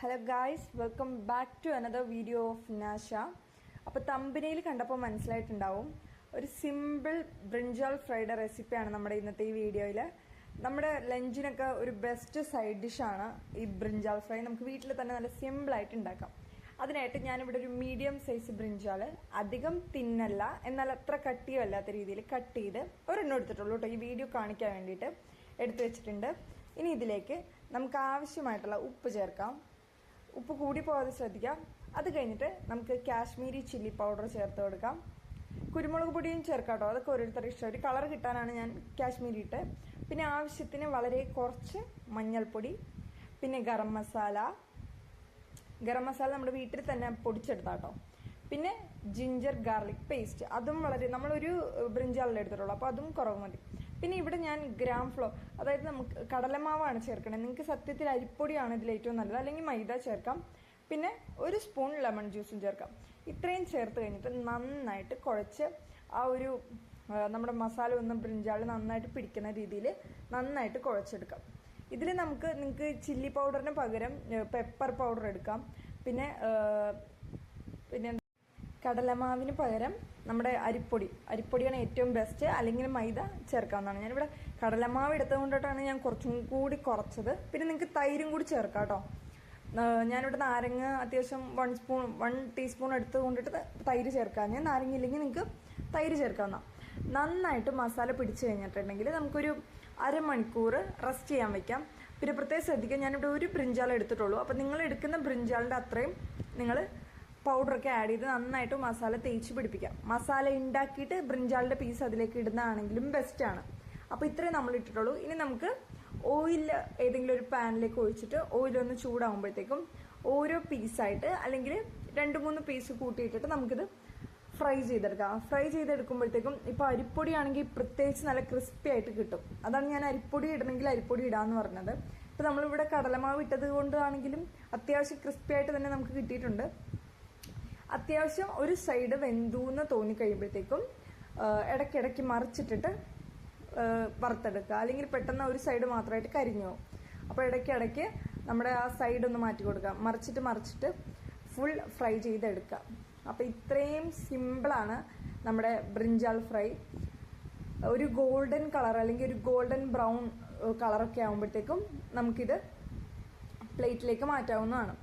Hello guys welcome back to another video of നാഷ അപ്പോൾ തമ്പിനയിൽ കണ്ടപ്പോൾ മനസ്സിലായിട്ടുണ്ടാവും. ഒരു സിമ്പിൾ ബ്രിഞ്ചാൾ ഫ്രൈഡ് റെസിപ്പിയാണ് നമ്മുടെ ഇന്നത്തെ ഈ വീഡിയോയിൽ നമ്മുടെ ലഞ്ചിനൊക്കെ ഒരു ബെസ്റ്റ് സൈഡ് ഡിഷാണ് ഈ ബ്രിഞ്ചാൾ ഫ്രൈ നമുക്ക് വീട്ടിൽ തന്നെ നല്ല സിമ്പിളായിട്ട് ഉണ്ടാക്കാം. അതിനായിട്ട് ഞാനിവിടെ ഒരു മീഡിയം സൈസ് ബ്രിഞ്ചാൾ അധികം തിന്നല്ല എന്നാൽ അത്ര കട്ടിയോ അല്ലാത്ത രീതിയിൽ കട്ട് ചെയ്ത് ഒരെണ്ണം എടുത്തിട്ടുള്ളൂ കേട്ടോ. ഈ വീഡിയോ കാണിക്കാൻ വേണ്ടിയിട്ട് എടുത്തു വെച്ചിട്ടുണ്ട്. ഇനി ഇതിലേക്ക് നമുക്ക് ആവശ്യമായിട്ടുള്ള ഉപ്പ് ചേർക്കാം. ഉപ്പ് കൂടി പോകാതെ ശ്രദ്ധിക്കാം. അത് കഴിഞ്ഞിട്ട് നമുക്ക് കാശ്മീരി ചില്ലി പൗഡർ ചേർത്ത് കൊടുക്കാം. കുരുമുളക് പൊടിയും ചേർക്കാം കേട്ടോ. അതൊക്കെ ഓരോരുത്തരുടെ ഇഷ്ടം. ഒരു കളർ കിട്ടാനാണ് ഞാൻ കാശ്മീരി ഇട്ട് പിന്നെ ആവശ്യത്തിന് വളരെ കുറച്ച് മഞ്ഞൾപ്പൊടി പിന്നെ ഗരം മസാല. ഗരം മസാല നമ്മുടെ വീട്ടിൽ തന്നെ പൊടിച്ചെടുത്താട്ടോ പിന്നെ ജിഞ്ചർ ഗാർലിക് പേസ്റ്റ് അതും വളരെ നമ്മളൊരു ബ്രിഞ്ചാളിൽ എടുത്തിട്ടുള്ളൂ. അപ്പോൾ അതും കുറവ് മതി. പിന്നെ ഇവിടെ ഞാൻ ഗ്രാം ഫ്ലോ അതായത് നമുക്ക് കടലമാവാണ് ചേർക്കണത് നിങ്ങൾക്ക് സത്യത്തിൽ അരിപ്പൊടിയാണ് ഇതിൽ ഏറ്റവും നല്ലത്. അല്ലെങ്കിൽ മൈദ ചേർക്കാം. പിന്നെ ഒരു സ്പൂൺ ലെമൺ ജ്യൂസും ചേർക്കാം. ഇത്രയും ചേർത്ത് കഴിഞ്ഞിട്ട് നന്നായിട്ട് കുഴച്ച് ആ ഒരു നമ്മുടെ മസാല ഒന്നും ബ്രിഞ്ചാൾ നന്നായിട്ട് പിടിക്കുന്ന രീതിയിൽ നന്നായിട്ട് കുഴച്ചെടുക്കാം. ഇതിൽ നമുക്ക് നിങ്ങൾക്ക് ചില്ലി പൗഡറിന് പകരം പെപ്പർ പൗഡർ എടുക്കാം. പിന്നെ പിന്നെ കടലമാവിന് പകരം നമ്മുടെ അരിപ്പൊടി. അരിപ്പൊടിയാണ് ഏറ്റവും ബെസ്റ്റ് അല്ലെങ്കിൽ മൈദ ചേർക്കാവുന്നതാണ്. ഞാനിവിടെ കടലമാവ് എടുത്തത് കൊണ്ടിട്ടാണ് ഞാൻ കുറച്ചും കൂടി കുറച്ചത്. പിന്നെ നിങ്ങൾക്ക് തൈരും കൂടി ചേർക്കാം കേട്ടോ. ഞാനിവിടെ നാരങ്ങ അത്യാവശ്യം വൺ സ്പൂൺ വൺ ടീസ്പൂൺ എടുത്തത് കൊണ്ടിട്ട് തൈര് ചേർക്കാം. ഞാൻ നാരങ്ങ ഇല്ലെങ്കിൽ നിങ്ങൾക്ക് തൈര് ചേർക്കാവുന്ന നന്നായിട്ട് മസാല പിടിച്ചു കഴിഞ്ഞിട്ടുണ്ടെങ്കിൽ നമുക്കൊരു അരമണിക്കൂർ റെസ്റ്റ് ചെയ്യാൻ വയ്ക്കാം പിന്നെ പ്രത്യേകം ശ്രദ്ധിക്കുക ഞാനിവിടെ ഒരു ബ്രിഞ്ചാൾ എടുത്തിട്ടുള്ളൂ. അപ്പം നിങ്ങൾ എടുക്കുന്ന ബ്രിഞ്ചാളിന്റെ അത്രയും നിങ്ങൾ പൗഡറൊക്കെ ആഡ് ചെയ്ത് നന്നായിട്ട് മസാല തേച്ച് പിടിപ്പിക്കാം. മസാല ഉണ്ടാക്കിയിട്ട് ബ്രിഞ്ചാളിന്റെ പീസ് അതിലേക്ക് ഇടുന്നതാണെങ്കിലും ബെസ്റ്റ് ആണ്. അപ്പൊ ഇത്രയും നമ്മൾ ഇട്ടിട്ടുള്ളൂ. ഇനി നമുക്ക് ഓയിൽ ഏതെങ്കിലും ഒരു പാനിലേക്ക് ഒഴിച്ചിട്ട് ഓയിൽ ഒന്ന് ചൂടാകുമ്പോഴത്തേക്കും ഓരോ പീസായിട്ട് അല്ലെങ്കിൽ രണ്ട് മൂന്ന് പീസ് കൂട്ടിയിട്ടിട്ട് നമുക്കിത് ഫ്രൈ ചെയ്തെടുക്കാം. ഫ്രൈ ചെയ്തെടുക്കുമ്പോഴത്തേക്കും ഇപ്പൊ അരിപ്പൊടിയാണെങ്കിൽ പ്രത്യേകിച്ച് നല്ല ക്രിസ്പി ആയിട്ട് കിട്ടും. അതാണ് ഞാൻ അരിപ്പൊടി ഇടണമെങ്കിൽ അരിപ്പൊടി ഇടാന്ന് പറഞ്ഞത്. ഇപ്പൊ നമ്മളിവിടെ കടലമാവ് ഇട്ടത് കൊണ്ടാണെങ്കിലും അത്യാവശ്യം ക്രിസ്പി ആയിട്ട് തന്നെ നമുക്ക് കിട്ടിയിട്ടുണ്ട്. അത്യാവശ്യം ഒരു സൈഡ് വെന്തൂന്ന് തോന്നി കഴിയുമ്പോഴത്തേക്കും ഇടയ്ക്കിടയ്ക്ക് മറിച്ചിട്ടിട്ട് വറുത്തെടുക്കുക. അല്ലെങ്കിൽ പെട്ടെന്ന് ഒരു സൈഡ് മാത്രമായിട്ട് കരിഞ്ഞു അപ്പോൾ ഇടയ്ക്കിടയ്ക്ക് നമ്മുടെ ആ സൈഡ് ഒന്ന് മാറ്റി കൊടുക്കുക. മറിച്ചിട്ട് മറിച്ചിട്ട് ഫുൾ ഫ്രൈ ചെയ്തെടുക്കുക. അപ്പോൾ ഇത്രയും സിമ്പിളാണ് നമ്മുടെ ബ്രിഞ്ചാൾ ഫ്രൈ ഒരു ഗോൾഡൻ കളർ അല്ലെങ്കിൽ ഒരു ഗോൾഡൻ ബ്രൗൺ കളറൊക്കെ ആകുമ്പോഴത്തേക്കും നമുക്കിത് പ്ലേറ്റിലേക്ക് മാറ്റാവുന്നതാണ്.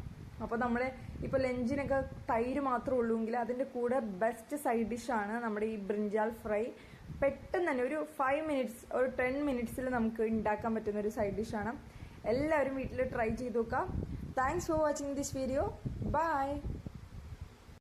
അപ്പോൾ നമ്മൾ ഇപ്പോൾ ലഞ്ചിനൊക്കെ തൈര് മാത്രമേ ഉള്ളൂങ്കിൽ അതിന്റെ കൂടെ ബെസ്റ്റ് സൈഡ് ഡിഷാണ് നമ്മുടെ ഈ ബ്രിഞ്ചാൽ ഫ്രൈ പെട്ടെന്ന് തന്നെ ഒരു ഫൈവ് മിനിറ്റ്സ് ഒരു ടെൻ മിനിറ്റ്സിൽ നമുക്ക് ഉണ്ടാക്കാൻ പറ്റുന്ന ഒരു സൈഡ് ഡിഷാണ് എല്ലാവരും വീട്ടിൽ ട്രൈ ചെയ്ത് നോക്കാം. Thanks for watching this video bye